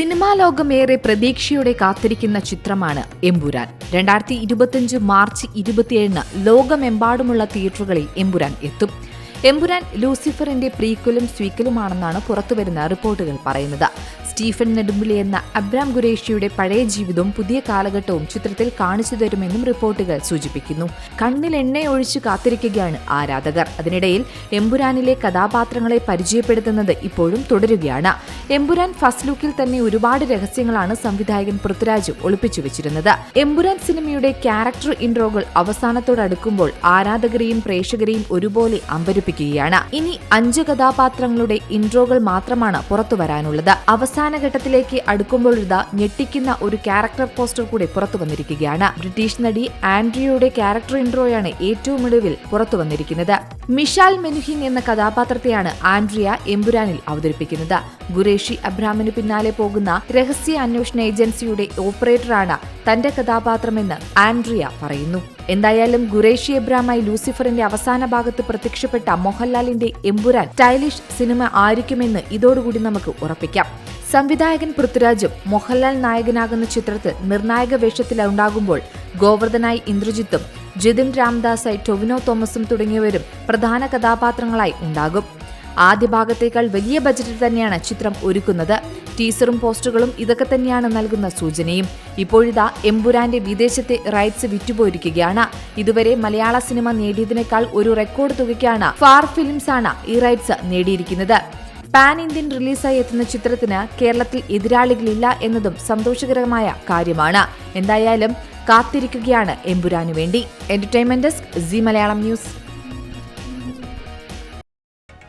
Cinema ലോകമേറെ പ്രതീക്ഷയോടെ കാത്തിരിക്കുന്ന ചിത്രമാണ് എമ്പുരാൻ. രണ്ടായിരത്തി ഇരുപത്തിയഞ്ച് മാർച്ച് ഇരുപത്തിയേഴിന് ലോകമെമ്പാടുമുള്ള തിയേറ്ററുകളിൽ എമ്പുരാൻ എത്തും. എമ്പുരാൻ ലൂസിഫറിന്റെ പ്രീക്വലും സ്വീക്കലുമാണെന്നാണ് പുറത്തുവരുന്ന റിപ്പോർട്ടുകൾ പറയുന്നത്. സ്റ്റീഫൻ നെടുമ്പിളി എന്ന അബ്രാം ഖുരേഷിയുടെ പഴയ ജീവിതവും പുതിയ കാലഘട്ടവും ചിത്രത്തിൽ കാണിച്ചു തരുമെന്നും റിപ്പോർട്ടുകൾ സൂചിപ്പിക്കുന്നു. കണ്ണിൽ എണ്ണയൊഴിച്ച് കാത്തിരിക്കുകയാണ് ആരാധകർ. അതിനിടയിൽ എമ്പുരാനിലെ കഥാപാത്രങ്ങളെ പരിചയപ്പെടുത്തുന്നത് ഇപ്പോഴും തുടരുകയാണ്. എമ്പുരാൻ ഫസ്റ്റ് ലുക്കിൽ തന്നെ ഒരുപാട് രഹസ്യങ്ങളാണ് സംവിധായകൻ പൃഥ്വിരാജ് ഒളിപ്പിച്ചു വെച്ചിരുന്നത്. എമ്പുരാൻ സിനിമയുടെ ക്യാരക്ടർ ഇൻട്രോകൾ അവസാനത്തോടടുക്കുമ്പോൾ ആരാധകരെയും പ്രേക്ഷകരെയും ഒരുപോലെ അമ്പരിപ്പിക്കുകയാണ്. ഇനി അഞ്ച് കഥാപാത്രങ്ങളുടെ ഇൻട്രോകൾ മാത്രമാണ് പുറത്തു വരാനുള്ളത്. അവസാന ഘട്ടത്തിലേക്ക് അടുക്കുമ്പോൾ ഇതാ ഞെട്ടിക്കുന്ന ഒരു ക്യാരക്ടർ പോസ്റ്റർ കൂടെ പുറത്തു വന്നിരിക്കുകയാണ്. ബ്രിട്ടീഷ് നടി ആൻഡ്രിയുടെ ക്യാരക്ടർ ഇൻട്രോയാണ് ഏറ്റവും ഒടുവിൽ പുറത്തു വന്നിരിക്കുന്നത്. മിഷാൽ മെനുഹിൻ എന്ന കഥാപാത്രത്തെയാണ് ആൻഡ്രിയ എമ്പുരാനിൽ അവതരിപ്പിക്കുന്നത്. ഗുരേഷി അബ്രാമിന് പിന്നാലെ പോകുന്ന രഹസ്യ അന്വേഷണ ഏജൻസിയുടെ ഓപ്പറേറ്ററാണ് തന്റെ കഥാപാത്രമെന്ന് ആൻഡ്രിയ പറയുന്നു. എന്തായാലും ഗുറേഷി എബ്രാമായി ലൂസിഫറിന്റെ അവസാന ഭാഗത്ത് പ്രത്യക്ഷപ്പെട്ട മോഹൻലാലിന്റെ എമ്പുരാൻ സ്റ്റൈലിഷ് സിനിമ ആയിരിക്കുമെന്ന് ഇതോടുകൂടി നമുക്ക് ഉറപ്പിക്കാം. സംവിധായകൻ പൃഥ്വിരാജും മോഹൻലാൽ നായകനാകുന്ന ചിത്രത്തിൽ നിർണായക വേഷത്തിലുണ്ടാകുമ്പോൾ ഗോവർദ്ധനായി ഇന്ദ്രജിത്തും ജിതിൻ രാംദാസായി ടൊവിനോ തോമസും തുടങ്ങിയവരും പ്രധാന കഥാപാത്രങ്ങളായി ഉണ്ടാകും. ആദ്യ ഭാഗത്തേക്കാൾ വലിയ ബജറ്റിൽ തന്നെയാണ് ചിത്രം ഒരുക്കുന്നത്. ടീസറും പോസ്റ്ററുകളും ഇതൊക്കെ തന്നെയാണ് നൽകുന്ന സൂചനയും. ഇപ്പോഴിതാ എംപുരാന്റെ വിദേശത്തെ റൈറ്റ്സ് വിറ്റുപോയിരിക്കുകയാണ്. ഇതുവരെ മലയാള സിനിമ നേടിയതിനേക്കാൾ ഒരു റെക്കോർഡ് തുകയ്ക്കാണ് ഫാർ ഫിലിംസ് ആണ് ഈ റൈറ്റ്സ് നേടിയിരിക്കുന്നത്. പാൻ ഇന്ത്യൻ റിലീസായി എത്തുന്ന ചിത്രത്തിന് കേരളത്തിൽ എതിരാളികളില്ല എന്നതും സന്തോഷകരമായ കാര്യമാണ്. എന്തായാലും കാത്തിരിക്കുകയാണ് എംപുരാനു വേണ്ടി entertainment desk Zee Malayalam news